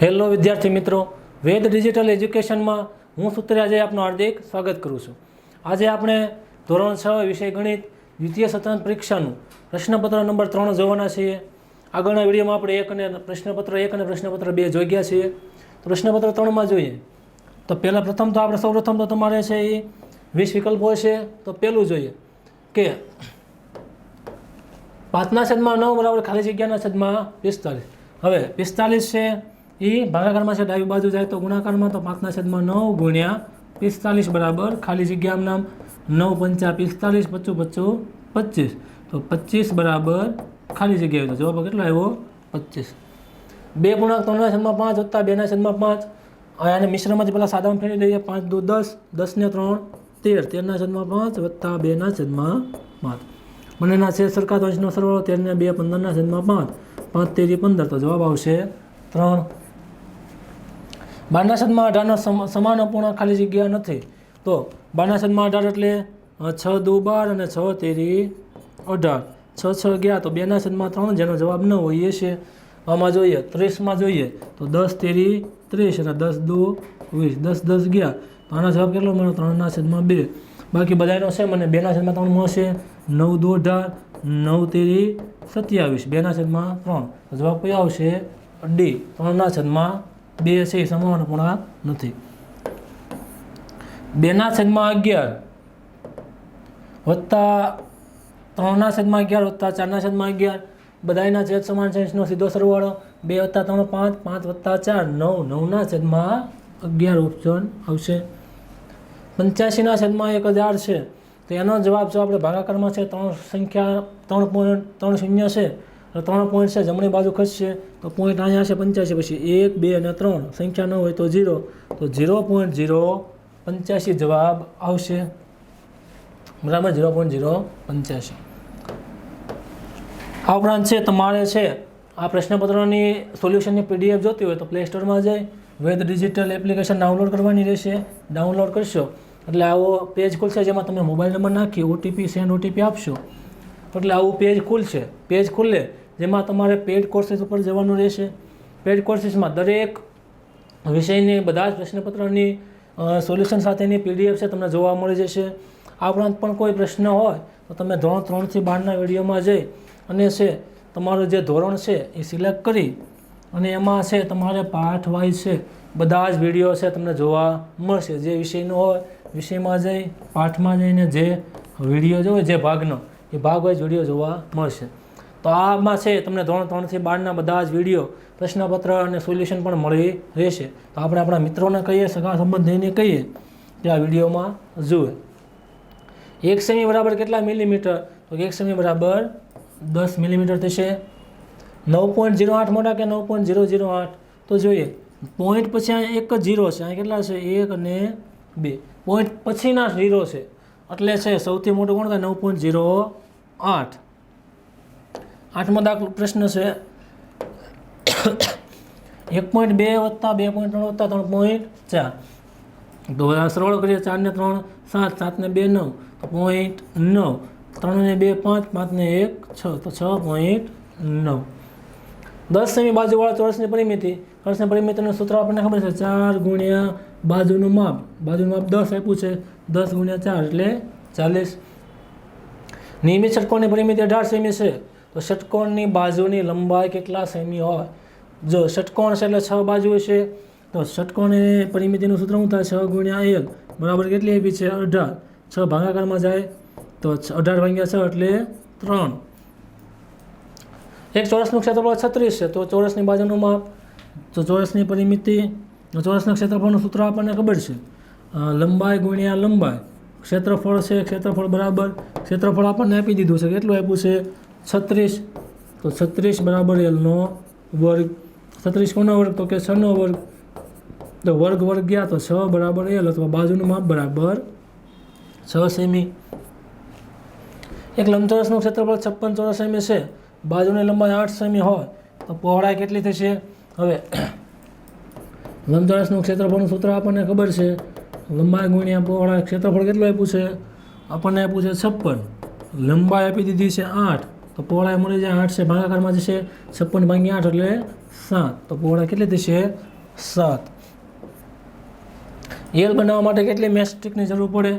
Hello વિદ્યાર્થી મિત્રો, વેદ digital એજ્યુકેશનમાં હું સૂત્રે આજે આપનું હાર્દિક સ્વાગત કરું છું. આજે આપણે ધોરણ છ વિષય ગણિત, દ્વિતીય સત્રાંત પરીક્ષાનું પ્રશ્નપત્ર નંબર ત્રણ જોવાના છીએ. આગળના વિડીયોમાં આપણે એક અને પ્રશ્નપત્ર એક અને પ્રશ્નપત્ર બે જોઈ ગયા છીએ. તો પ્રશ્નપત્ર ત્રણમાં જોઈએ. તો પહેલાં પ્રથમ તો આપણે સૌપ્રથમ તો તમારે છે એ વીસ વિકલ્પો છે તો પહેલું જોઈએ કે પાંચના છદમાં નવ બરાબર ખાલી જગ્યાના છદમાં પિસ્તાલીસ. હવે પિસ્તાલીસ છે એ ભાગાકારમાં છે ડાબી બાજુ જાય તો ગુણાકારમાં તો પાંચના છેદમાં નવ ગુણ્યા પિસ્તાલીસ બરાબર, ખાલી જગ્યા નામ નવ પંચા પિસ્તાલીસ, પચું પચું પચીસ. તો પચીસ બરાબર, ખાલી જગ્યા તો જવાબ કેટલો આવ્યો? પચીસ. બે પૂર્ણાંક ત્રણના છેદમાં પાંચ વત્તા બેના છેદમાં પાંચ. આને મિશ્રમાંથી પહેલાં સાદામાં ફેરી દઈએ. પાંચ દો દસ દસને ત્રણ, તેર. તેરના છેદમાં પાંચ વત્તા બેના છેદમાં પાંચ. બંનેના છેદ સરખા તો અંશનો સરવાળો તેરને બે પંદરના છેદમાં પાંચ. પાંચ તેરી પંદર તો જવાબ આવશે ત્રણ. બારના અઢારના સમ- સમાન અપૂર્ણાંક ખાલી જગ્યા નથી. તો બાનાસદમાં અઢાર એટલે છ દુ બાર અને છ તેરી અઢાર. છ છ ગયા તો બેના છદમાં ત્રણ, જેનો જવાબ ન હોય એ છે. આમાં જોઈએ, ત્રીસમાં જોઈએ તો દસ તેરી ત્રીસ અને દસ દુ વીસ. દસ દસ ગયા. તો આનો જવાબ કેટલો મળ્યો? ત્રણના છદમાં બે. બાકી બધાનો છે મને બેના છદમાં ત્રણ મળશે. નવ દુ અઢાર, નવ તેરી સત્યાવીસ. બેના છદમાં ત્રણ જવાબ કયો આવશે? ડી. ત્રણના છેદમાં બે છે એ સમાન પૂર્ણાંક નથી. બેના છેદમાં અગિયાર વત્તા ત્રણના છેદમાં અગિયાર વત્તા ચારના છેદમાં અગિયાર. બધાયના છેદ સમાન છે સીધો સરવાળો. બે વત્તા ત્રણ પાંચ પાંચ વત્તા ચાર, નવ નવના છેદમાં અગિયાર ઓપ્શન આવશે. પંચ્યાસીના છેદમાં એક હજાર છે. તો એનો જવાબ જો આપણે ભાગાકારમાં છે, ત્રણ સંખ્યા ત્રણ પોઈન્ટ ત્રણ શૂન્ય છે ત્રણ પોઈન્ટ છે, જમણી બાજુ ખસશે તો પોઈન્ટ અહીંયા છે પંચ્યાસી, પછી એક, બે અને ત્રણ, સંખ્યા ન હોય તો ઝીરો તો ઝીરો પોઈન્ટ ઝીરો પંચ્યાસી જવાબ આવશે. બરાબર ઝીરો પોઈન્ટ ઝીરો પંચ્યાસી. આ ઉપરાંત છે, તમારે છે, આ પ્રશ્નપત્રોની સોલ્યુશનની પીડીએફ જોતી હોય તો પ્લે સ્ટોરમાં જઈ વેદ ડિજિટલ એપ્લિકેશન ડાઉનલોડ કરવાની રહેશે. ડાઉનલોડ કરશો. એટલે આવો પેજ ખુલશે જેમાં તમે મોબાઈલ નંબર નાખી ઓટીપી સેન્ડ ઓટીપી આપશો. એટલે આવું પેજ ખુલશે. પેજ ખુલે જેમાં તમારે પેડ કોર્સીસ ઉપર જવાનું રહેશે. પેડ કોર્સીસમાં દરેક વિષયની, બધા જ પ્રશ્નપત્રની સોલ્યુશન સાથેની પીડીએફ છે તમને જોવા મળી જશે. આ ઉપરાંત પણ કોઈ પ્રશ્ન હોય, તો તમે ધોરણ ત્રણથી બારના વિડીયોમાં જઈ અને છે, તમારું જે ધોરણ છે એ સિલેક્ટ કરી અને એમાં છે તમારે પાઠ વાઇઝ છે, બધા જ વીડિયો છે તમને જોવા મળશે. જે વિષયનો હોય, વિષયમાં જઈ, પાઠમાં જઈને જે વીડિયો જોવે, જે ભાગનો, એ ભાગ વાઇઝ વીડિયો જોવા મળશે. તો આમાં છે, તમને ધોરણ ત્રણથી બારના બધા જ વીડિયો, પ્રશ્નપત્ર અને સોલ્યુશન પણ મળી રહેશે. તો આપણે આપણા મિત્રોને કહીએ, સગા સંબંધીને કહીએ કે આ વિડીયોમાં જુએ. એક સેમી બરાબર કેટલા મિલીમીટર તો એક સેમી બરાબર દસ મિલીમીટર થશે. નવ પોઈન્ટ ઝીરો આઠ મોટા કે નવ પોઈન્ટ ઝીરો ઝીરો આઠ? તો જોઈએ પોઈન્ટ પછી અહીંયા એક જ ઝીરો છે. અહીંયા કેટલા છે? એક અને બે. પોઈન્ટ પછીના ઝીરો છે. એટલે છે, સૌથી મોટું કોણ થાય? નવ પોઈન્ટ ઝીરો આઠ. આઠમો દાખલો પ્રશ્ન છે. એક પોઈન્ટ બે વત્તા બે પોઈન્ટ ત્રણ વત્તા ત્રણ પોઈન્ટ ચાર. તો સરવાળો કરીએ ચારને ત્રણ, સાત સાતને બે નવ. પોઈન્ટ નવ. ત્રણને બે પાંચ પાંચને એક, છ. તો છ પોઈન્ટ નવ. દસ સેમી બાજુવાળા ચોરસની પરિમિતિ. ચોરસની પરિમિતિનું સૂત્ર આપણને ખબર છે. ચાર ગુણ્યા બાજુનું માપ. બાજુનું માપ દસ આપ્યું છે. દસ ગુણ્યા ચાર એટલે ચાલીસ. નિયમિત ષટકોણની પરિમિતિ અઢાર સેમી છે. તો ષટકોણની બાજુની લંબાઈ કેટલા સેમી હોય? જો ષટકોણ છે એટલે છ બાજુ છે તો ષટકોણની પરિમિતિનું સૂત્ર શું થાય? છ ગુણ્યા એક બરાબર કેટલી આપી છે? અઢાર. છ ભાગાકારમાં જાય તો અઢાર ભાગ્યા છ એટલે ત્રણ. એક ચોરસનું ક્ષેત્રફળ છત્રીસ છે, તો ચોરસની બાજુનું માપ, તો ચોરસની પરિમિતિ ચોરસના ક્ષેત્રફળનું સૂત્ર આપણને ખબર છે. લંબાઈ ગુણ્યા લંબાઈ. ક્ષેત્રફળ છે, ક્ષેત્રફળ બરાબર. ક્ષેત્રફળ આપણને આપી દીધું છે. કેટલું આપ્યું છે? છત્રીસ. તો છત્રીસ બરાબર એલનો વર્ગ, છત્રીસ કોનો વર્ગ? તો કે છનો વર્ગ. તો વર્ગ વર્ગ ગયા તો છ બરાબર એલ અથવા બાજુનું માપ બરાબર છ સેમી. એક લંબચોરસનું ક્ષેત્રફળ છપ્પન ચોરસ સેમી છે. બાજુની લંબાઈ આઠ સેમી હોય, તો પહોળાઈ કેટલી થશે? હવે લંબચોરસનું ક્ષેત્રફળનું સૂત્ર આપણને ખબર છે. લંબાઈ ગુણ્યા પહોળાઈ ક્ષેત્રફળ કેટલું આપ્યું છે? આપણને આપ્યું છે છપ્પન. લંબાઈ આપી દીધી છે આઠ. તો પહોળાઈ મળી જાય આઠ છે, ભાગાકારમાં જશે છપ્પન ભાંગી આઠ એટલે સાત. તો પહોળાઈ કેટલી થશે સાત. એલ બનાવવા માટે કેટલી મેસ્ટિકની જરૂર પડે?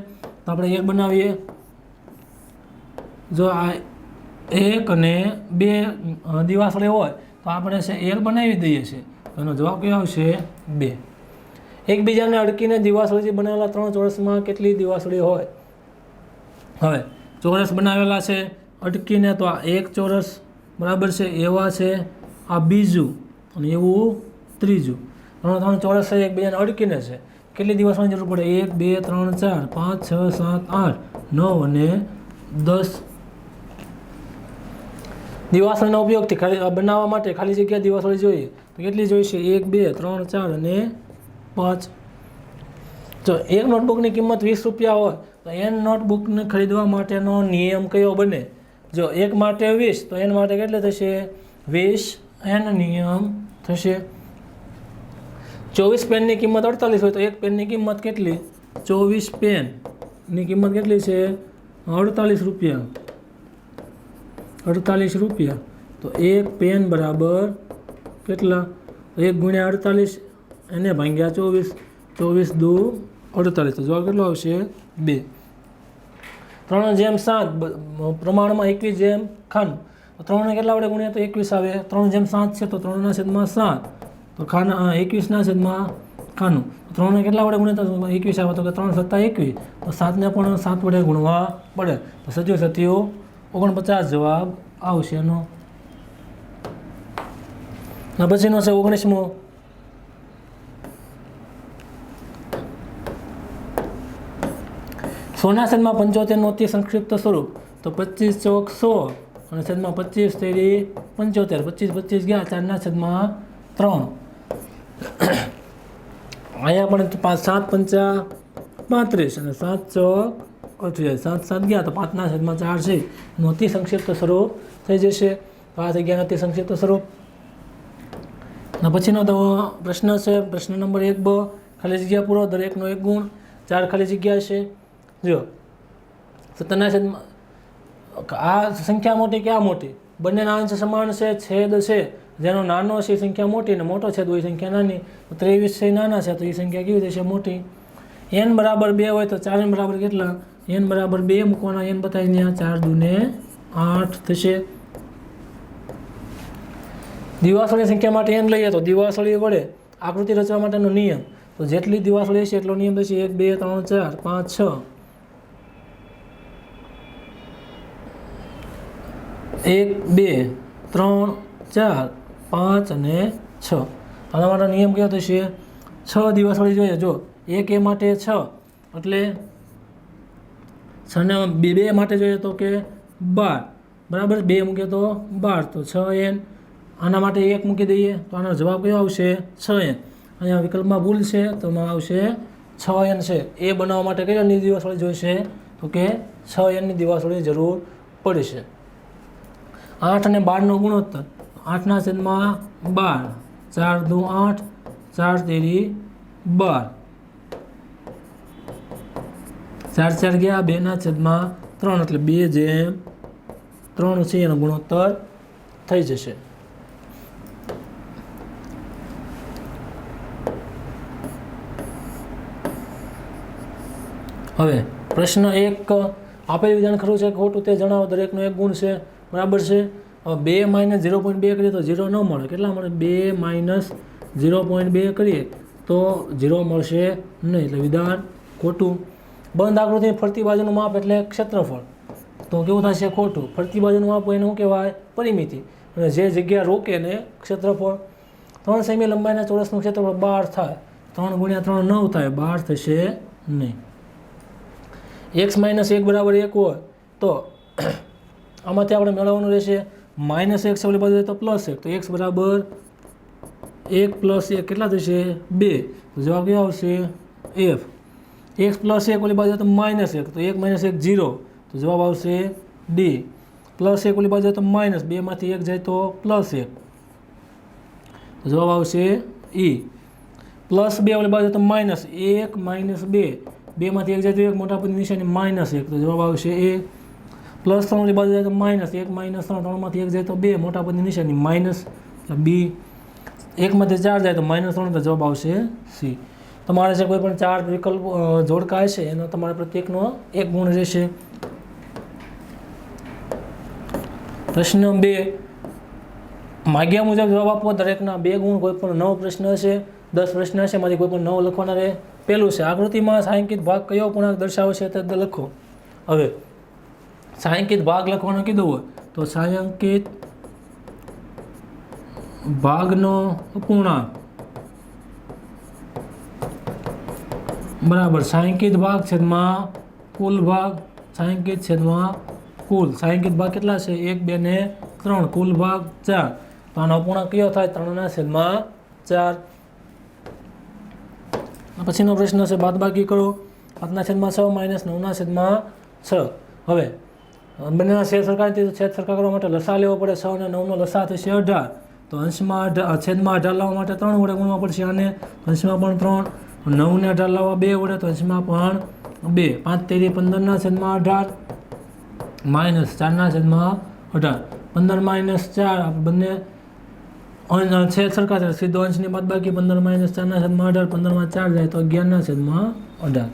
તો આપણે એલ બનાવીએ. જો આ એક અને બે દિવાસળી હોય, તો આપણે છે એલ બનાવી દઈએ છીએ. એનો જવાબ કયો આવશે? બે. એકબીજાને અડકીને દિવાસળીથી બનાવેલા ત્રણ ચોરસમાં કેટલી દિવાસળી હોય? હવે, ચોરસ બનાવેલા છે અટકીને તો આ એક ચોરસ બરાબર છે, એવા છે, આ બીજું અને એવું ત્રીજું. ત્રણ ત્રણ ચોરસ છે, એકબીજાને અડકીને છે. કેટલી દિવસની જરૂર પડે? એક, બે, ત્રણ, ચાર, પાંચ, છ, સાત, આઠ, નવ અને દસ. દિવાસળીના ઉપયોગથી ખાલી બનાવવા માટે ખાલી જગ્યા દિવાસળી જોઈએ. તો કેટલી જોઈશે? એક, બે, ત્રણ, ચાર અને પાંચ. જો એક નોટબુકની કિંમત વીસ રૂપિયા હોય, તો એન નોટબુકને ખરીદવા માટેનો નિયમ કયો બને? જો એક માટે વીસ, તો એન માટે કેટલે થશે? વીસ એન નિયમ થશે. ચોવીસ પેનની કિંમત અડતાલીસ હોય તો એક પેનની કિંમત કેટલી? ચોવીસ પેનની કિંમત કેટલી છે? અડતાલીસ રૂપિયા. અડતાલીસ રૂપિયા. તો એક પેન બરાબર કેટલા? એક ગુણ્યા અડતાલીસ, એને ભાગ્યા ચોવીસ. ચોવીસ દો અડતાલીસ. તો જવાબ કેટલો આવશે? બે. ત્રણ જેમ સાત પ્રમાણમાં એકવીસ જેમ ખાનું ત્રણને કેટલા વડે ગુણ્યા તો એકવીસ આવે? ત્રણ જેમ સાત છે, તો ત્રણના છેદમાં સાત. તો ખાના એકવીસના છેદમાં ખાનું ત્રણને કેટલા વડે ગુણ્યા તો? એકવીસ આવે તો કે ત્રણ સત્તા એકવીસ. તો સાતને પણ સાત વડે ગુણવા પડે. તો સજીવ સત્યો ઓગણપચાસ જવાબ આવશે એનો. પછીનો છે ઓગણીસમો. સોના છેદમાં પંચોતેરનું અતિ સંક્ષિપ્ત સ્વરૂપ. તો પચીસ ચોક સો અને છેદમાં પચીસ તેરી પંચોતેર. પચીસ પચીસ ગયા, ચારના છેદમાં ત્રણ. અહીંયા પણ પાંચ, સાત, પંચા, પાંત્રીસ અને સાત ચોક અઠ્યાવીસ. સાત સાત ગયા, તો પાંચના છેદમાં ચાર છે. એનું અતિ સંક્ષિપ્ત સ્વરૂપ થઈ જશે. તો આ થઈ અતિ સંક્ષિપ્ત સ્વરૂપ. અને પછીનો તો પ્રશ્ન છે. પ્રશ્ન નંબર એક બ. ખાલી જગ્યા પૂરો. દરેકનો એક ગુણ. ચાર ખાલી જગ્યા છે. જો સત્તરના છેદમાં આ સંખ્યા મોટી ક્યાં મોટી? બંનેના અંશ સમાન છે, છેદ છે. જેનો નાનો છે એ સંખ્યા મોટી અને મોટો છેદ હોય સંખ્યા નાની. ત્રેવીસ છે નાના છે, તો એ સંખ્યા કેવી થશે મોટી? એન બરાબર બે હોય તો ચાર એન બરાબર કેટલા? એન બરાબર બે મૂકવાના, એન બતાવી ત્યાં ચાર દુને આઠ થશે. દિવાસળી સંખ્યા માટે એન લઈએ તો દિવાસળી વડે આકૃતિ રચવા માટેનો નિયમ. તો જેટલી દિવાસળી હશે એટલો નિયમ થશે એક, બે, ત્રણ, ચાર, પાંચ, છ. એક, બે, ત્રણ, ચાર, પાંચ અને છ. આના માટે નિયમ કયો થશે? છ દિવસવાળી જોઈએ. જો એક એ માટે છ, એટલે છને બે બે માટે જોઈએ તો કે બાર. બરાબર? બે મૂકીએ તો બાર. તો છ એન. આના માટે એક મૂકી દઈએ તો આનો જવાબ કયો આવશે? છ એન. અહીંયા વિકલ્પમાં ભૂલ છે તો એમાં આવશે છ એન છે. એ બનાવવા માટે કયો દિવસવાળી જોઈશે? તો કે છ એનની દિવાસળીની જરૂર પડશે. આઠ અને બારનો ગુણોત્તર. આઠના છેદમાં બાર. ચાર દુ આઠ, ચાર તેરી બાર. ચાર ચાર ગયા, બેના છેદમાં ત્રણ. એટલે બે જેમ ત્રણ છે એનો ગુણોત્તર થઈ જશે. હવે પ્રશ્ન એક, આપેલ વિધાન ખરું છે ખોટું તે જણાવો, દરેકનો એક ગુણ છે. બરાબર છે? હવે બે માઇનસ ઝીરો પોઈન્ટ બે કરીએ તો ઝીરો ન મળે. કેટલા મળે? બે માઇનસ ઝીરો પોઈન્ટ બે કરીએ તો ઝીરો મળશે નહીં. એટલે વિધાન ખોટું. બંધ આકૃતિની ફરતી બાજુનું માપ એટલે ક્ષેત્રફળ. તો કેવું થશે? ખોટું. ફરતી બાજુનું માપ એને શું કહેવાય? પરિમિતિ. અને જે જગ્યા રોકે ને ક્ષેત્રફળ. ત્રણ સેમી લંબાઈના ચોરસનું ક્ષેત્રફળ બાર થાય. ત્રણ ગુણ્યા ત્રણ નવ થાય. બાર થશે નહીં. એક્સ માઇનસ એક બરાબર એક હોય તો આમાંથી આપણે મેળવવાનું રહેશે માઇનસ એક્સ ઓલી બાજુ તો પ્લસ એક, તો એક્સ બરાબર એક પ્લસ એક કેટલા થશે? બે. તો જવાબ કયો આવશે? એફ એક્સ પ્લસ એક ઓલી બાજુ તો માઇનસ એક, તો એક માઇનસ એક જીરો તો જવાબ આવશે ડી પ્લસ એક ઓલી બાજુ તો માઇનસ બેમાંથી એક જાય તો પ્લસ એક. તો જવાબ આવશે ઈ પ્લસ બે ઓલી બાજુ તો માઇનસ એક માઇનસ બે. બેમાંથી એક જાય તો એક, મોટા પદની નિશાની માઇનસ એક. તો જવાબ આવશે એ પ્લસ ત્રણ ઓલી બાજુ જાય તો માઇનસ, એક માઇનસ ત્રણ, ત્રણમાંથી એક જાય તો બે મોટા પદની નિશાની માઇનસ બી એકમાંથી ચાર જાય તો માઇનસ ત્રણ તો જવાબ આવશે સી. તમારે જે કોઈ પણ ચાર વિકલ્પ જોડકા હશે, એનો તમારે પ્રત્યેકનો એક ગુણ રહેશે. પ્રશ્ન બે, માગ્યા મુજબ જવાબ આપો દરેકના બે ગુણ, કોઈ પણ નવ પ્રશ્ન હશે, દસ પ્રશ્ન હશે, એમાંથી કોઈ પણ નવ લખવાના રહે. પહેલું છે, આકૃતિમાં સાંકિત ભાગ કયો પૂર્ણાંક દર્શાવશે તે લખો. હવે છાંકિત ભાગ લખવાનો કીધું હોય તો સાયંકિત ભાગનો અપૂર્ણાંક. બરાબર છાંકિત ભાગ છેદમાં કુલ ભાગ છાંકિત છેદમાં કુલ. સાયંકિત ભાગ કેટલા છે? એક, બે ને ત્રણ. કુલ ભાગ ચાર. તો આનો અપૂર્ણાંક કયો થાય? ત્રણના છેદમાં ચાર. પછીનો પ્રશ્ન છે, બાદબાકી કરો. પાંચના છેદમાં છ, માઇનસ નવના છેદમાં છ. હવે બંનેના છેદ નથી તો છેદ સરખા કરવા માટે લસા લેવો પડે છ અને નવનો લસા થશે અઢાર. તો અંશમાં અઢાર છેદમાં અઢાર લાવવા માટે ત્રણ વડે ગુણવા પડશે અને અંશમાં પણ ત્રણ નવને અઢાર લાવવા બે વડે તો અંશમાં પણ બે. પાંચ તેરી પંદરના છેદમાં અઢાર, માઇનસ ચારના છેદમાં અઢાર. પંદર માઇનસ ચાર બંને અંશ છેદ સરખા છે. સીધો અંશની બાદ બાકી પંદર માઇનસ ચારના છેદમાં અઢાર, પંદરમાં ચાર જાય તો અગિયારના છેદમાં અઢાર.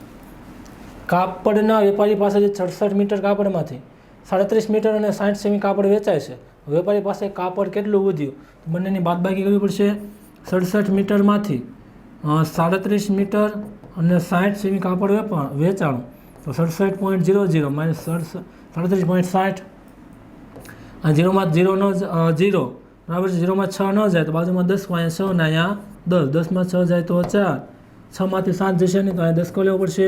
કાપડના વેપારી પાસે જે સડસઠ મીટર કાપડમાંથી સાડત્રીસ મીટર અને સાઠ સેમી કાપડ વેચાય છે. વેપારી પાસે કાપડ કેટલું વધ્યું? બંનેની બાદબાકી કરવી પડશે. સડસઠ મીટરમાંથી સાડત્રીસ મીટર અને સાઠ સેમી કાપડ વેપા, વેચાણું. તો સડસઠ પોઈન્ટ ઝીરો ઝીરો માઇનસ સાડત્રીસ પોઈન્ટ સાઠ. આ ઝીરોમાં ઝીરો નો ઝીરો. બરાબર છે? ઝીરોમાં છ ન જાય તો બાજુમાં દસ અહીંયા છ ને અહીંયા દસ. દસમાં છ જાય તો ચાર. છમાંથી સાત જશે નહીં તો અહીંયા દસ લેવો પડશે.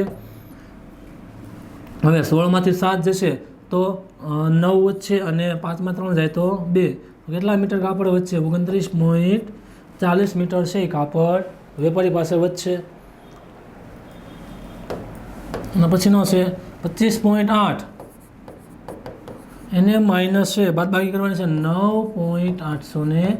હવે સોળમાંથી સાત જશે તો નવ વધશે અને પાંચમાં ત્રણ જાય તો બે. કેટલા મીટર કાપડ વધશે ઓગણત્રીસ પોઈન્ટ ચાલીસ મીટર છે કાપડ. વેપારી પાસે વધશે. અને પછીનો છે, પચીસ પોઈન્ટ આઠ. એને માઇનસ છે બાદબાકી કરવાની છે નવ પોઈન્ટ આઠસો ને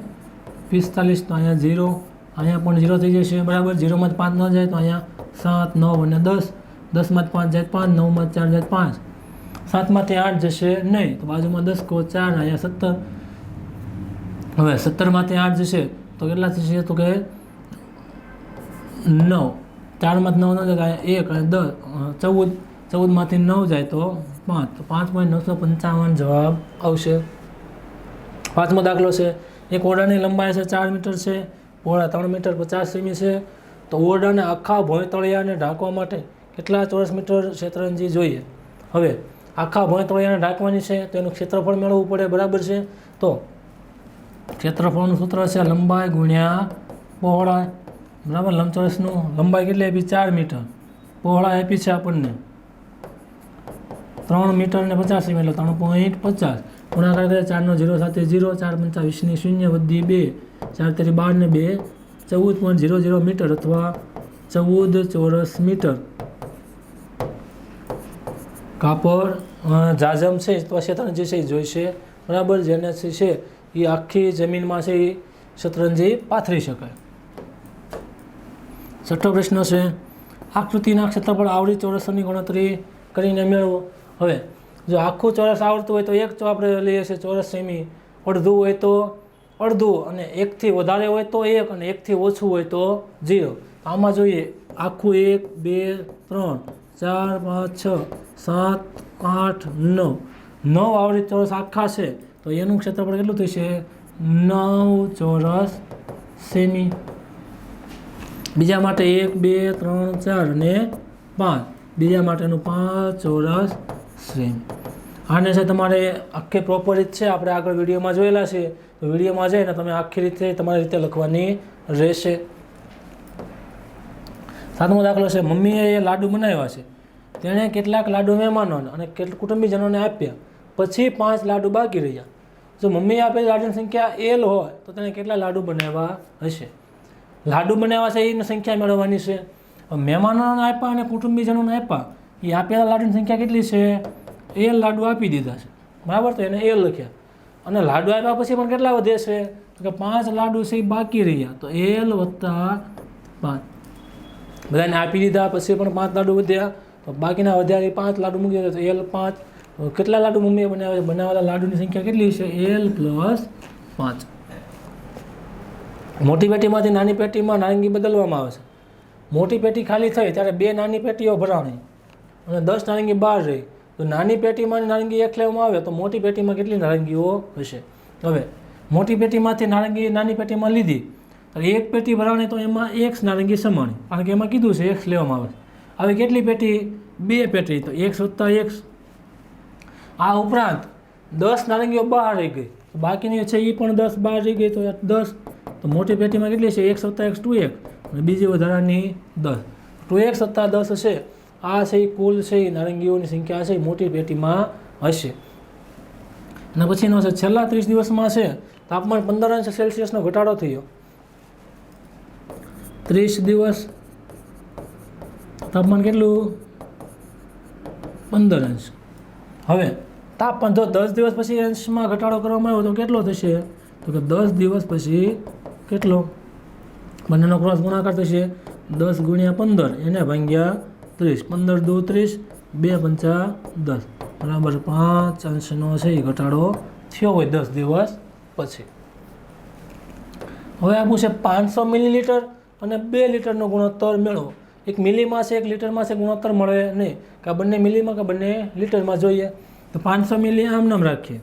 પિસ્તાલીસ. તો અહીંયા ઝીરો. અહીંયા પણ ઝીરો થઈ જશે, બરાબર? ઝીરોમાં પાંચ ન જાય તો અહીંયા સાત, નવ અને દસ. દસમાં પાંચ જાય પાંચ, નવમાં ચાર જાય પાંચ. સાતમાંથી આઠ જશે નહીં. તો બાજુમાં દસ, કો ચાર, અહીંયા સત્તર. હવે સત્તરમાંથી આઠ જશે, તો કેટલા થશે તો કે નવ. ચારમાંથી નવ ન જાય એક અને દસ. ચૌદ. ચૌદમાંથી નવ જાય તો પાંચ. તો પાંચ પોઈન્ટ નવસો પંચાવન જવાબ આવશે. પાંચમો દાખલો છે. એક ઓરડાની લંબાઈ છે ચાર મીટર છે. પહોળા ત્રણ મીટર પચાસ સેમી છે. તો ઓરડાને આખા ભોંયતળિયાને ઢાંકવા માટે કેટલા ચોરસ મીટર ક્ષેત્રંજી જોઈએ? હવે આખા ભણતળિયાને ઢાંકવાની છે, તો એનું ક્ષેત્રફળ મેળવવું પડે, બરાબર છે? તો ક્ષેત્રફળનું સૂત્ર છે લંબાઈ ગુણ્યા પહોળાઈ. બરાબર? લંબચોરસનું લંબાઈ કેટલી આપી? ચાર મીટર. પહોળાઈ આપી છે આપણને. ત્રણ મીટર ને પચાસ સેમી એટલે ત્રણ પોઈન્ટ પચાસ. ગુણાકાર કરે ચારનો ઝીરો સાથે ઝીરો ચાર પંચા વીસની શૂન્ય વધી બે. ચાર તેરી બાર ને બે. ચૌદ પોઈન્ટ ઝીરો ઝીરો મીટર અથવા ચૌદ ચોરસ મીટર. કાપડ જાજમ છે તો શેતરંજી છે એ જોઈશે. બરાબર, જેને છે એ આખી જમીનમાં છે એ શતરંજી પાથરી શકાય છઠ્ઠો પ્રશ્ન છે, આકૃતિના ક્ષેત્રફળ આવડી ચોરસની ગણતરી કરીને મેળવો. હવે, જો આખું ચોરસ આવડતું હોય તો એક આપણે લઈએ છીએ ચોરસ સેમી, અડધું હોય તો અડધું અને એકથી વધારે હોય તો એક અને એકથી ઓછું હોય તો ઝીરો. આમાં જોઈએ, આખું એક, બે, ત્રણ ચાર, પાંચ, છ, સાત, આઠ, નવ. નવ આવડી ચોરસ આખા છે. તો એનું ક્ષેત્રફળ કેટલું થશે? નવ ચોરસ સેમી. બીજા માટે એક, બે, ત્રણ, ચાર અને પાંચ. બીજા માટેનું પાંચ ચોરસ સેમી. આને છે તમારે આખી પ્રોપર રીત છે. આપણે આગળ વિડીયોમાં જોયેલા છે. તો વિડીયોમાં જઈને તમે આખી રીતે તમારી રીતે લખવાની રહેશે. સાતમો દાખલો છે, મમ્મીએ લાડુ બનાવ્યા છે. તેણે કેટલાક લાડુ મહેમાનોને અને કેટલ કુટુંબીજનોને આપ્યા. પછી પાંચ લાડુ બાકી રહ્યા. જો મમ્મીએ આપેલી લાડુની સંખ્યા એલ હોય, તો તેણે કેટલા લાડુ બનાવ્યા હશે? લાડુ બનાવ્યા છે, એની સંખ્યા મેળવવાની છે. મહેમાનોને આપ્યા અને કુટુંબીજનોને આપ્યા. એ આપેલા લાડુની સંખ્યા કેટલી છે? એલ લાડુ આપી દીધા છે. બરાબર? તો એને એલ લખ્યા. અને લાડુ આપ્યા પછી પણ કેટલા વધે છે? તો કે પાંચ લાડુ છે, એ બાકી રહ્યા. તો એલ વત્તા પાંચ. બધાને આપી દીધા, પછી પણ પાંચ લાડુ વધ્યા. તો બાકીના વધ્યા એ પાંચ લાડુ મૂકી દીધા તો એલ પાંચ. કેટલા લાડુ મમ્મીએ બનાવ્યા છે? બનાવેલા લાડુની સંખ્યા કેટલી છે એલ પ્લસ પાંચ. મોટી પેટીમાંથી નાની પેટીમાં નારંગી બદલવામાં આવે છે. મોટી પેટી ખાલી થઈ ત્યારે બે નાની પેટીઓ ભરાણી અને દસ નારંગી બહાર રહી. તો નાની પેટીમાં નારંગી એક લેવામાં આવે તો મોટી પેટીમાં કેટલી નારંગીઓ હશે? હવે મોટી પેટીમાંથી નારંગી નાની પેટીમાં લીધી તો એક પેટી ભરાવાની તો એમાં એક નારંગી સમાણી. કારણ કે એમાં કીધું છે એક્સ લેવામાં આવે હવે કેટલી પેટી? બે પેટી. તો એક્સ વત્તા એક્સ આ ઉપરાંત દસ નારંગીઓ બહાર રહી ગઈ. બાકીની છે એ પણ દસ બહાર રહી ગઈ તો દસ. તો મોટી પેટીમાં કેટલી છે? એક્સ વત્તા એક્સ ટુ એક અને બીજી વધારાની દસ. ટુ એક્સ વત્તા દસ હશે. આ છે એ કુલ છે એ નારંગીઓની સંખ્યા છે એ મોટી પેટીમાં હશે. અને પછીનો છે છેલ્લા ત્રીસ દિવસમાં છે તાપમાન પંદર અંશ સેલ્સિયસનો ઘટાડો થયો. ત્રીસ દિવસ તાપમાન કેટલું? પંદર અંશ. હવે, તાપમાન જો દસ દિવસ પછી અંશમાં ઘટાડો કરવામાં આવ્યો તો કેટલો થશે? તો કે દસ દિવસ પછી કેટલો? બંનેનો ક્રોસ ગુણાકાર થશે દસ ગુણ્યા પંદર, એને ભાગ્યા ત્રીસ. પંદર દો ત્રીસ, બે પંચા દસ. બરાબર, પાંચ અંશનો છે એ ઘટાડો થયો હોય દસ દિવસ પછી. હવે આપવું છે પાંચસો મિલીલીટર અને બે લીટરનો ગુણોત્તર મેળવો. એક મિલીમાં છે, એક લીટરમાં છે, ગુણોત્તર મળે નહીં. કે બંને મિલીમાં કે બંને લીટરમાં જોઈએ? તો પાંચસો મિલી આમ નામ રાખીએ.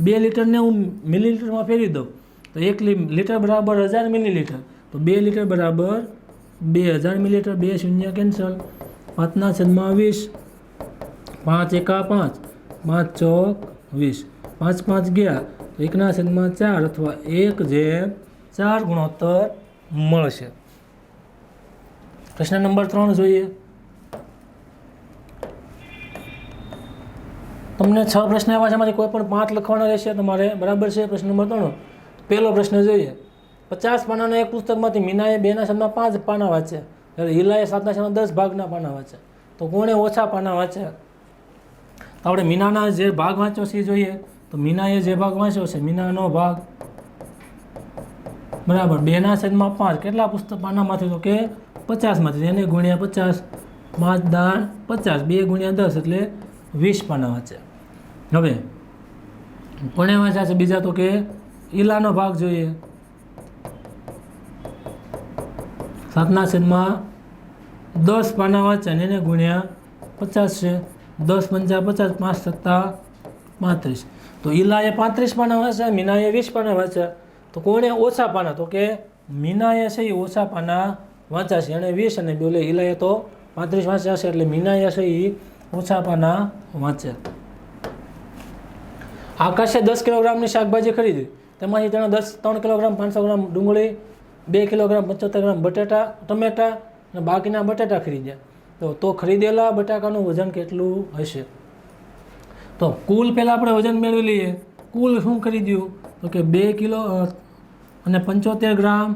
બે લીટરને હું મિલી લીટરમાં ફેરવી દઉં. તો એક લીટર બરાબર હજાર મિલી લીટર તો બે લીટર બરાબર બે હજાર મિલીલીટર. બે શૂન્ય કેન્સલ. પાંચના છેદમાં વીસ. પાંચ એકા પાંચ. પાંચ ચોક વીસ. પાંચ પાંચ ગયા. એકના છદમાં ચાર અથવા એક જેમ ચાર ગુણોત્તર મળશે. પ્રશ્ન નંબર ત્રણ જોઈએ. તમને છ પ્રશ્ન એવા છે, એમાંથી કોઈ પણ પાંચ લખવાના રહેશે તમારે બરાબર છે પ્રશ્ન નંબર ત્રણ. પહેલો પ્રશ્ન જોઈએ. પચાસ પાનાના એક પુસ્તકમાંથી મીનાએ બેના શબ્દમાં પાંચ પાના વાંચ્યા. જ્યારે હિલાએ સાતના શબ્દમાં દસ ભાગના પાના વાંચ્યા. તો કોણે ઓછા પાના વાંચ્યા? આપણે મીનાના જે ભાગ વાંચ્યો છે એ જોઈએ. તો મીનાએ જે ભાગ વાંચ્યો છે? મીનાનો ભાગ. બરાબર, બેના છેદમાં પાંચ. કેટલા પુસ્તક પાનામાંથી તો કે પચાસમાંથી એને ગુણ્યા પચાસ, પાંચ દાણ પચાસ. બે ગુણ્યા દસ એટલે વીસ પાના વાંચ્યા હવે કોને વાંચ્યા છે બીજા તો કે ઈલાનો ભાગ જોઈએ. સાતના છેદમાં દસ પાના વાંચ્યા ને એને ગુણ્યા પચાસ છે. દસ પંચા પચાસ, પાંચ સત્તા પાંત્રીસ. તો ઈલાએ પાંત્રીસ પાના વાંચ્યા, મીનાએ વીસ પાના વાંચ્યા. તો કોણે ઓછા પાના? તો કે મીનાએ છે એ ઓછા પાના વાંચ્યા છે. એણે વીસ અને બોલે ઈલાએ તો પાંત્રીસ વાંચ્યા છે. એટલે મીનાએ છે એ ઓછા પાના વાંચ્યા. આકાશે દસ કિલોગ્રામની શાકભાજી ખરીદી. તેમાંથી તેણે દસ, ત્રણ કિલોગ્રામ પાંચસો ગ્રામ ડુંગળી, બે કિલોગ્રામ પંચોતેર ગ્રામ બટેટા, ટમેટા અને બાકીના બટેટા ખરીદ્યા. તો તો ખરીદેલા બટાકાનું વજન કેટલું હશે? તો કુલ પહેલાં આપણે વજન મેળવી લઈએ. કુલ શું ખરીદ્યું તો કે બે કિલો અને પંચોતેર ગ્રામ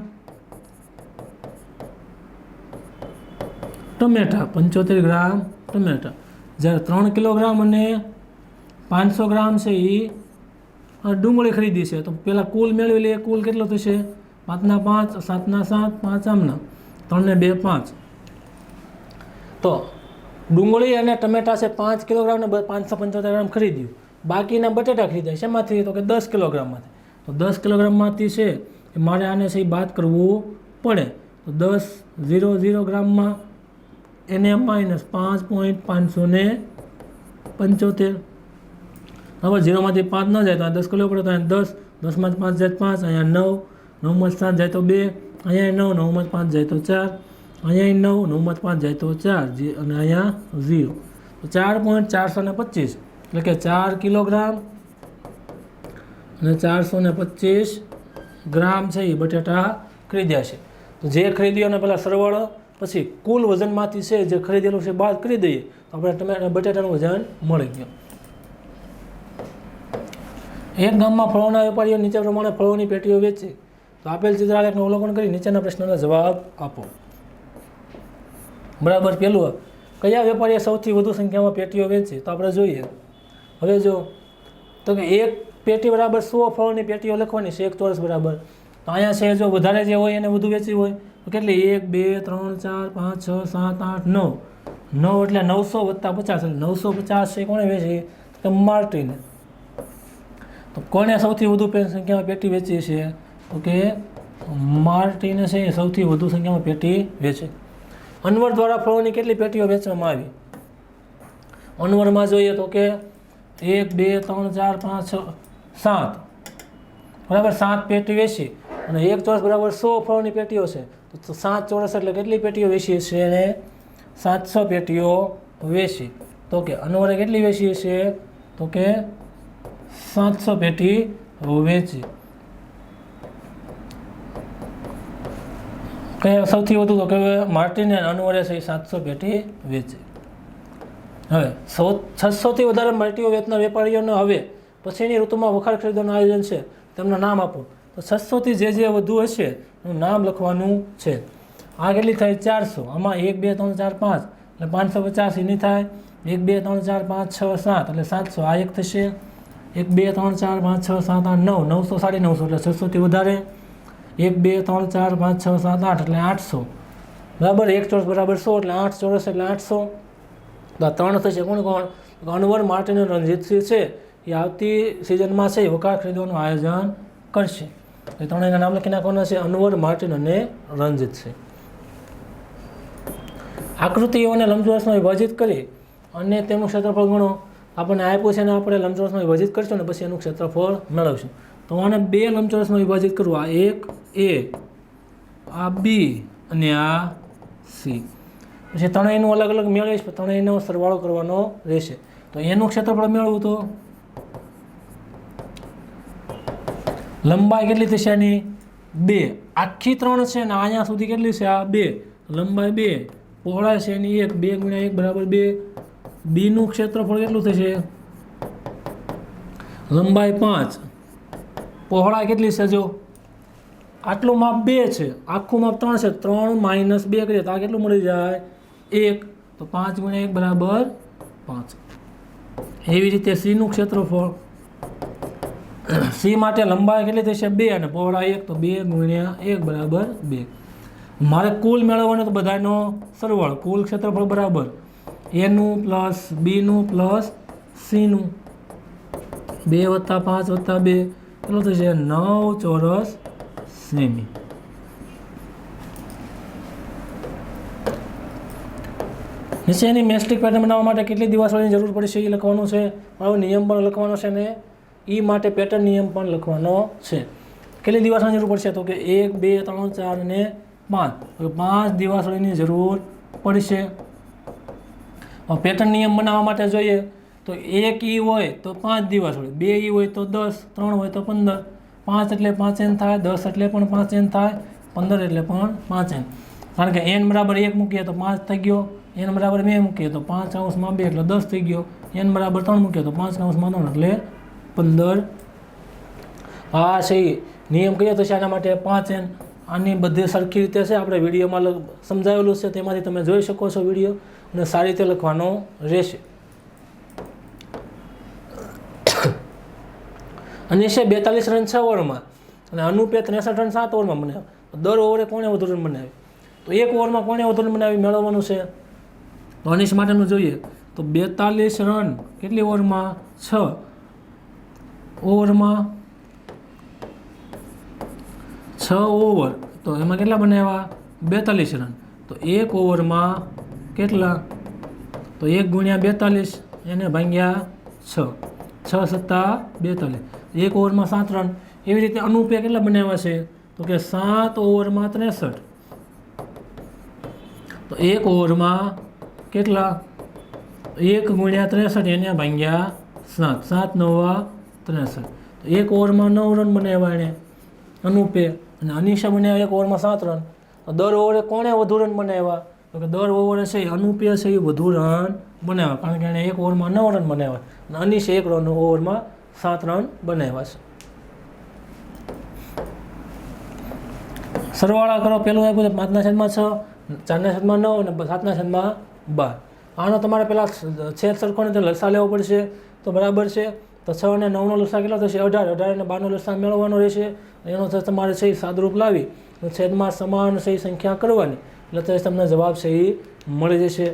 ટમેટા, પંચોતેર ગ્રામ ટમેટા. જ્યારે ત્રણ કિલોગ્રામ અને પાંચસો ગ્રામ છે એ ડુંગળી ખરીદી છે. તો પહેલાં કુલ મેળવી લઈએ, કુલ કેટલો થશે? પાંચના પાંચ, સાતના સાત, પાંચ આમના. ત્રણને બે, પાંચ. તો ડુંગળી અને ટમેટા છે પાંચ કિલોગ્રામ ને પાંચસો પંચોતેર ગ્રામ ખરીદ્યું. બાકીના બટેટા ખરીદ્યા શેમાંથી તો કે દસ કિલોગ્રામમાંથી. તો દસ કિલોગ્રામમાંથી છે એ મારે આને છે એ બાદ કરવું પડે. તો દસ ઝીરો ઝીરો ગ્રામમાં એને માઇનસ પાંચ પોઈન્ટ પાંચસો ને પંચોતેર. હવે ઝીરોમાંથી પાંચ ન જાય તો આ દસ કિલો પડે તો અહીંયા દસ, દસમાંથી પાંચ જાય પાંચ, અહીંયા નવ નવમાં સાત જાય તો બે, અહીંયા નવ નવમાં પાંચ જાય તો ચાર, અહીંયા નવ નવમાં પાંચ જાય તો ચાર, જે અને અહીંયા ઝીરો. ચાર પોઈન્ટ ચારસો ને પચીસ. એટલે કે ચાર કિલોગ્રામ અને ચારસો ને પચીસ ગ્રામ છે એ બટેટા ખરીદ્યા છે. તો જે ખરીદ્યો અને પહેલાં સરવાળો, પછી કુલ વજનમાંથી છે જે ખરીદેલું છે બાદ કરી દઈએ, તો આપણે ટમેટા બટેટાનું વજન મળી ગયું. એક ગામમાં ફળોના વેપારીઓ નીચે પ્રમાણે ફળોની પેટીઓ વેચે. તો આપેલ ચિત્રાલેખનું અવલોકન કરી નીચેના પ્રશ્નોના જવાબ આપો. બરાબર પહેલું કયા વેપારીએ સૌથી વધુ સંખ્યામાં પેટીઓ વેચી? તો આપણે જોઈએ. હવે જો તો કે એક પેટી બરાબર સો ફળોની પેટીઓ લખવાની છે, એક ચોરસ બરાબર. તો અહીંયા છે જો વધારે જે હોય એને વધુ વેચવી હોય, તો કેટલી? એક, બે, ત્રણ, ચાર, પાંચ, છ, સાત, આઠ, નવ. નવ એટલે નવસો વત્તા પચાસ, એટલે નવસો પચાસ છે કોણે વેચી? કે માર્ટીને. તો કોણે સૌથી વધુ સંખ્યામાં પેટી વેચી છે? તો કે માર્ટીને છે એ સૌથી વધુ સંખ્યામાં પેટી વેચે. અનવર દ્વારા ફળોની કેટલી પેટીઓ વેચવામાં આવી? અનવરમાં જોઈએ તો કે એક, બે, ત્રણ, ચાર, પાંચ, છ, સાત. બરાબર સાત પેટી વેચી અને એક ચોરસ બરાબર સો ફળની પેટીઓ છે. તો સાત ચોરસ એટલે કેટલી પેટીઓ વેચી છે એને? સાતસો પેટીઓ વેચી. તો કે અનવરે કેટલી વેચી છે તો કે સાતસો પેટી વેચી. કે સૌથી વધુ તો કે માર્ટિને અને અનવરે છે સાતસો પેટી વેચી. હવે, સો, છસોથી વધારે મલ્ટીઓ વેચનાર વેપારીઓને હવે પછીની ઋતુમાં વખાર ખરીદવાનું આયોજન છે, તેમના નામ આપો. તો છસોથી જે જે વધુ હશે, એનું નામ લખવાનું છે. આ કેટલી થાય ચારસો, આમાં એક, બે, ત્રણ, ચાર, પાંચ, એટલે પાંચસો પચાસ એની થાય. એક, બે, ત્રણ, ચાર, પાંચ, છ, સાત, એટલે સાતસો, આ એક થશે. એક, બે, ત્રણ, ચાર, પાંચ, છ, સાત, આઠ, નવ, નવસો સાડી નવસો એટલે છસોથી વધારે. એક, બે, ત્રણ, ચાર, પાંચ, છ, સાત, આઠ, એટલે આઠસો. બરાબર, એક ચોરસ બરાબર સો, એટલે આઠ ચોરસ એટલે આઠસો. તો આ ત્રણ થશે. કોણ કોણ? અનવર માર્ટિન અને રણજીતસિંહ છે. એ આવતી સિઝનમાં છે. વકાર ખરીદવાનું આયોજન કરશે. એ ત્રણેયના નામ લખી નાખવાના છે. અનવર માર્ટિન અને રણજીતસિંહ આકૃતિઓને લંબચોરસમાં વિભાજિત કરી અને તેનું ક્ષેત્રફળ ગણો. આપણને આપ્યું છે અને આપણે લંબચોરસમાં વિભાજિત કરીશું અને પછી એનું ક્ષેત્રફળ મેળવશું. તો આને બે લંબચોરસમાં વિભાજિત કરવું આ એક, એ, આ બી અને આ સી. પછી ત્રણેયનું અલગ અલગ મેળવીશ ત્રણેયનો સરવાળો કરવાનો રહેશે. તો એનું ક્ષેત્રફળ મેળવવું તો? લંબાઈ કેટલી થશે આની? બે. આખી ત્રણ છે ને અહીંયા સુધી કેટલી છે? આ બે. લંબાઈ બે. પહોળાઈ છે એની એક. બે ગુણ્યા એક બરાબર બે. બીનું ક્ષેત્રફળ કેટલું થશે? લંબાઈ પાંચ. પહોળાઈ કેટલી છે જો? આટલું માપ બે છે. આખું માપ ત્રણ છે. ત્રણ માઇનસ બે કરીએ તો આ કેટલું મળી જાય? એક, તો પાંચ ગુણ્યા એક બરાબર પાંચ. એવી રીતે સીનું ક્ષેત્રફળ સી માટે લંબાઈ કેટલી થશે? બે અને પહોળાઈ એક, તો બે ગુણ્યા એક બરાબર બે. મારે કુલ મેળવવાનો તો બધાનો સરવાળો, કુલ ક્ષેત્રફળ બરાબર એનું પ્લસ બીનું પ્લસ સીનું. બે વત્તા પાંચ વત્તા બે, કેટલું થશે? નવ ચોરસ સેમી. નીચેની મેસ્ટિક પેટર્ન બનાવવા માટે કેટલી દિવાસળીની જરૂર પડશે એ લખવાનું છે? મારો નિયમ પણ લખવાનો છે ને એ માટે પેટર્ન નિયમ પણ લખવાનો છે. કેટલી દિવાસળીની જરૂર પડશે? તો કે એક, બે, ત્રણ, ચાર અને પાંચ. પાંચ દિવાસળીની જરૂર પડશે. પેટર્ન નિયમ બનાવવા માટે જોઈએ તો એક ઈ હોય તો પાંચ દિવાસળી, બે ઈ હોય તો દસ, ત્રણ હોય તો પંદર. પાંચ એટલે પાંચ એન થાય, દસ એટલે પણ પાંચ એન થાય, પંદર એટલે પણ પાંચ એન. કારણ કે એન બરાબર એક મૂકીએ તો પાંચ થઈ ગયો. એન બરાબર બે મૂકીએ તો પાંચ અંશમાં બે એટલે દસ થઈ ગયો. એન બરાબર ત્રણ મૂકીએ તો પાંચ અંશમાં ત્રણ એટલે પંદર. આ છે નિયમ કહીએ તો છે આના માટે પાંચ એન. આની બધી સરખી રીતે છે, આપણે વિડીયોમાં સમજાવેલું છે, તેમાંથી તમે જોઈ શકો છો વીડિયો અને સારી રીતે લખવાનો રહેશે. અને છે બેતાલીસ રન છ ઓવરમાં. અને અનુપે ત્રેસઠ રન સાત ઓવરમાં બનાવ્યો. દર ઓવરે કોણે વધુ રન બનાવે તો એક ઓવરમાં કોણે વધુ રન બનાવી? મેળવવાનું છે? તો અનિશ માટેનું જોઈએ તો બેતાલીસ રન કેટલી ઓવરમાં? છ. ઓવરમાં છ ઓવર. તો એમાં કેટલા બનાવ્યા બેતાલીસ રન. તો એક ઓવરમાં કેટલા? તો એક ગુણ્યા બેતાલીસ, એને ભાંગ્યા છ. છ સત્તા બેતાલીસ. એક ઓવરમાં સાત રન. એવી રીતે અનુપે કેટલા બનાવ્યા છે? તો કે સાત ઓવરમાં ત્રેસઠ. તો એક ઓવરમાં કેટલા? એક ગુણ્યા ત્રેસઠ એને ભાંગ્યા સાત. સાત નવા ત્રેસઠ. તો એક ઓવરમાં નવ રન બનાવ્યા એણે. અનુપે અને અનિશા બનાવ્યા એક ઓવરમાં સાત રન. તો દર ઓવરે કોણે વધુ રન બનાવ્યા? તો કે દર ઓવરે છે એ અનુપે છે એ વધુ રન બનાવ્યા. કારણ કે એણે એક ઓવરમાં નવ રન બનાવ્યા. અને અનિશે એક રન ઓવરમાં સાત રન બનાવ્યા છે. સરવાળા કરો. પહેલું આપ્યું પાંચના છેદમાં છ, ચારના છેદમાં નવ અને સાતના છેદમાં બાર. આનો તમારે પહેલાં છેદ સરખો ને તો લસા લેવો પડશે, તો બરાબર છે. તો છ અને નવનો લસા કેટલો થશે? અઢાર. અઢાર અને બારનો લસા મેળવવાનો રહેશે. એનો તમારે છે એ સાદરૂપ લાવી. છેદમાં સમાન એ સંખ્યા કરવાની. એટલે તમને જવાબ છે એ મળી જશે.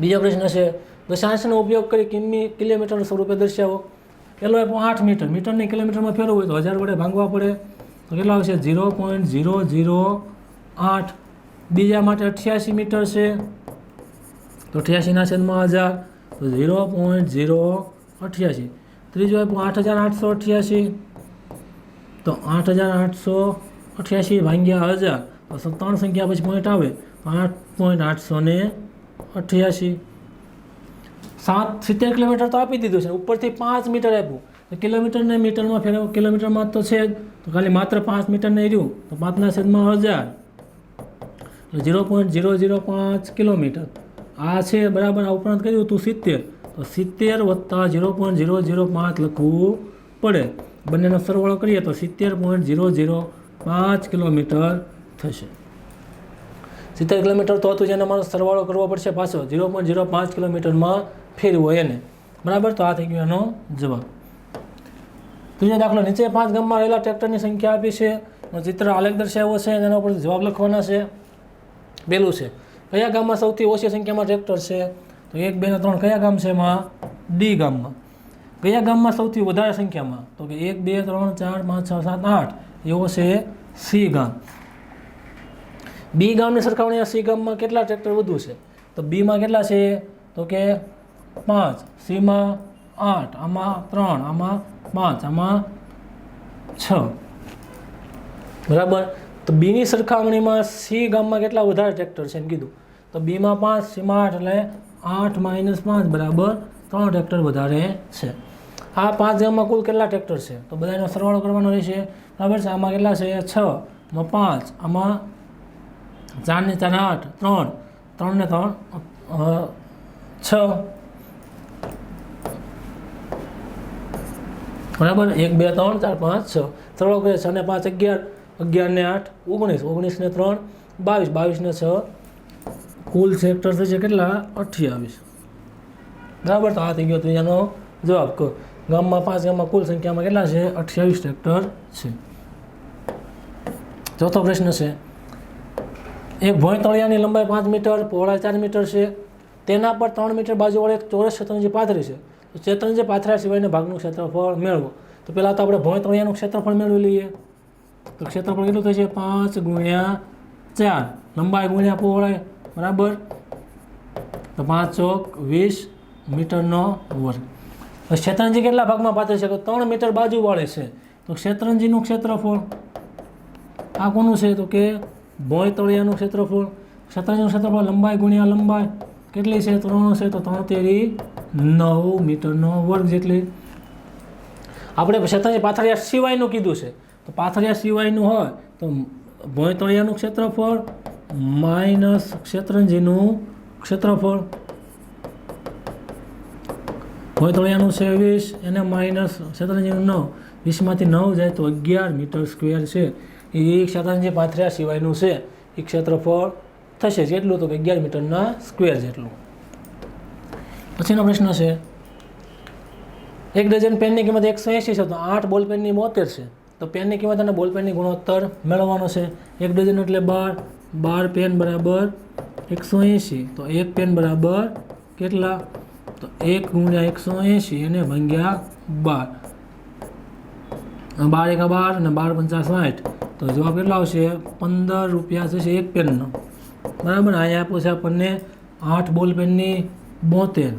બીજો પ્રશ્ન છે દશાંશનો ઉપયોગ કરી કિમી, કિલોમીટર સ્વરૂપે દર્શાવો. પહેલો આપ્યો આઠ મીટર. મીટરને કિલોમીટરમાં ફેરવવું હોય તો હજાર વડે ભાંગવા પડે. તો કેટલા આવશે? ઝીરો પોઈન્ટ ઝીરો ઝીરો આઠ. બીજા માટે અઠ્યાસી મીટર છે. તો અઠ્યાસીના છેદમાં હજાર તો ઝીરો પોઈન્ટ ઝીરો અઠ્યાસી ત્રીજો આપ્યું આઠ હજાર આઠસો અઠ્યાસી તો આઠ હજાર આઠસો અઠ્યાસી ભાગ્યા હજાર તો ત્રણ સંખ્યા પછી પોઈન્ટ આવે તો આઠ પોઈન્ટ આઠસો ને અઠ્યાસી સાત સિત્તેર કિલોમીટર તો આપી દીધું છે ઉપરથી પાંચ મીટર આપ્યું તો કિલોમીટરને મીટરમાં ફેરવો કિલોમીટરમાં તો છે જ તો ખાલી માત્ર પાંચ મીટરને રહ્યું તો પાંચના છેદમાં હજાર તો ઝીરો પોઈન્ટ ઝીરો ઝીરો પાંચ કિલોમીટર આ છે બરાબર, આ ઉપરાંત કહ્યું હતું સિત્તેર. તો સિત્તેર વત્તા ઝીરો પોઈન્ટ ઝીરો ઝીરો પાંચ લખવું પડે. બંનેનો સરવાળો કરીએ તો સિત્તેર પોઈન્ટ ઝીરો ઝીરો પાંચ કિલોમીટર થશે. સિત્તેર કિલોમીટર તો હતું, જેને મારો સરવાળો કરવો પડશે પાછો. ઝીરો પોઈન્ટ ઝીરો પાંચ કિલોમીટરમાં ફેરવો એને. બરાબર? તો આ થઈ ગયો એનો જવાબ. ત્રીજો દાખલો, નીચે પાંચ ગામમાં રહેલા ટ્રેક્ટરની સંખ્યા આપી છે. ચિત્ર આલેખ દર્શાવ્યો છે એના ઉપર જવાબ લખવાના છે. પહેલું છે કયા ગામમાં સૌથી ઓછી સંખ્યામાં ટ્રેક્ટર છે? તો એક, બે ત્રણ કયા ગામ છે એમાં? ડી ગામમાં. કયા ગામમાં સૌથી વધારે સંખ્યામાં? તો કે એક, બે, ત્રણ, ચાર, પાંચ, છ, સાત, આઠ. એવો છે સી ગામ. બી ગામની સરખામણીમાં સી ગામમાં કેટલા ટ્રેક્ટર વધુ છે? તો બીમાં કેટલા છે? તો કે પાંચ. સીમાં આઠ, આમાં ત્રણ, આમાં પાંચ, આમાં છ. બરાબર? તો બીની સરખામણીમાં સી ગામમાં કેટલા વધારે ટ્રેક્ટર છે એમ કીધું. તો બીમાં પાંચ સીમાં આઠ, એટલે આઠ માઇનસ પાંચ બરાબર ત્રણ ટ્રેક્ટર વધારે છે. આ પાંચ ગામમાં કુલ કેટલા ટ્રેક્ટર છે? તો બધાનો સરવાળો કરવાનો રહેશે. બરાબર છે? આમાં કેટલા છે? છ, આમાં પાંચ, આમાં ચાર ને ચાર આઠ, ત્રણ. ત્રણ ને ત્રણ છ. બરાબર? એક, બે, ત્રણ, ચાર, પાંચ, છ. સરવાળો કરીએ. છ ને પાંચ, અગિયાર. અગિયાર ને આઠ, ઓગણીસ ઓગણીસ ને ત્રણ, બાવીસ બાવીસ ને છ. કુલ સેક્ટર થશે કેટલા? અઠ્યાવીસ. બરાબર? તો આ થઈ ગયો ત્રીજાનો જવાબ. કહો ગામમાં પાંચ, ગામમાં કુલ સંખ્યામાં કેટલા છે? અઠ્યાવીસ ટ્રેક્ટર છે. ચોથો પ્રશ્ન છે. એક ભોંયતળિયાની લંબાઈ પાંચ મીટર, પહોળાઈ ચાર મીટર છે. તેના પર ત્રણ મીટર બાજુવાળે એક ચોરસ શેતરંજી પાથરી છે. તો શતરંજી પાથરા સિવાયના ભાગનું ક્ષેત્રફળ મેળવો. તો પહેલાં તો આપણે ભોંયતળિયાનું ક્ષેત્રફળ મેળવી લઈએ. તો ક્ષેત્રફળ કેટલું થશે? પાંચ ગુણ્યા ચાર. લંબાઈ ગુણ્યા પહોળાઈ બરાબર? તો પાંચ ચોક વીસ મીટરનો વર્ગ. તો શેતરંજી કેટલા ભાગમાં પાથરી છે? તો ત્રણ મીટર બાજુ વાળે છે. તો શેતરંજીનું ક્ષેત્રફળ આ કોનું છે? તો કે ભોંય તળિયાનું ક્ષેત્રફળ. શેતરંજીનું ક્ષેત્રફળ લંબાઈ ગુણ્યા લંબાઈ કેટલી છે? ત્રણ છે. તો ત્રણ તેરી નવ મીટરનો વર્ગ જેટલી. આપણે શેતરંજી પાથરિયા સિવાયનું કીધું છે. તો પાથરિયા સિવાયનું હોય તો ભોંયતળિયાનું ક્ષેત્રફળ માઇનસ ક્ષેત્રંજીનું ક્ષેત્રફળ. ભોંયતળિયાનું છે વીસ, એને માઇનસ શેતરંજીનું નવ. વીસમાંથી નવ જાય તો અગિયાર મીટર સ્ક્વેર છે. એ શેતરંજી પાથરિયા સિવાયનું છે. એ ક્ષેત્રફળ થશે જેટલું તો કે અગિયાર મીટરના સ્ક્વેર જેટલું. પછીનો પ્રશ્ન છે. એક ડઝન પેનની કિંમત એકસો એંશી છે તો આઠ બોલ પેનની બોતેર છે. તો પેનની કિંમત અને બોલ પેનની ગુણોત્તર મેળવવાનો છે. એક ડઝન એટલે બાર બાર પેન બરાબર એકસો એંશી. તો એક પેન બરાબર કેટલા? તો એક ગુણ્યા એકસો એંશી એને ભાગ્યા બાર. બાર એકા બાર અને બાર પંચા સાઠ. તો જવાબ કેટલા આવશે? પંદર રૂપિયા થશે એક પેનનો. બરાબર? અહીંયા આપ્યો છે આપણને આઠ બોલ પેનની બોતેર.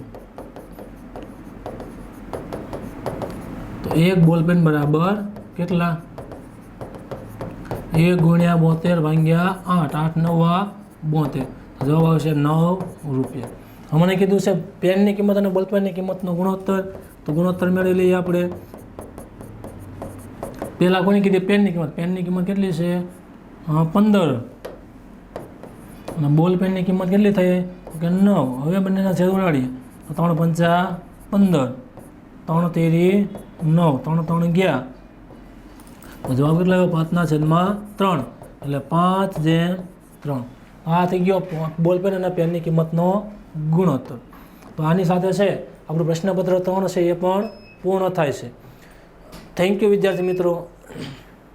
તો એક બોલ પેન બરાબર કેટલા? એક ગુણ્યા બોતેર ભાગ્યા આઠ આઠ, નવા બોતેર. જવાબ આવશે નવ રૂપિયા. હમણે કીધું છે, પેનની કિંમત અને બોલપેનની કિંમતનો ગુણોત્તર. તો ગુણોત્તર મેળવી લઈએ આપણે. પહેલાં કોની કીધી? પેનની કિંમત. પેનની કિંમત કેટલી છે? હા, પંદર. અને બોલ પેનની કિંમત કેટલી થઈ? કે નવ. હવે બંનેના છેદ ઉડાડીએ. તો ત્રણ પંચા પંદર. ત્રણ તેરી નવ. ત્રણ ત્રણ ગયા. જવાબ કેટલા આવ્યો પાંચના છેદમાં ત્રણ. એટલે પાંચ જેમ ત્રણ. આ થઈ ગયો બોલ પેન અને પેનની કિંમતનો ગુણોત્તર. તો આની સાથે છે, આપણું પ્રશ્નપત્ર ત્રણ છે, એ પણ પૂર્ણ થાય છે. થેન્ક યુ વિદ્યાર્થી મિત્રો.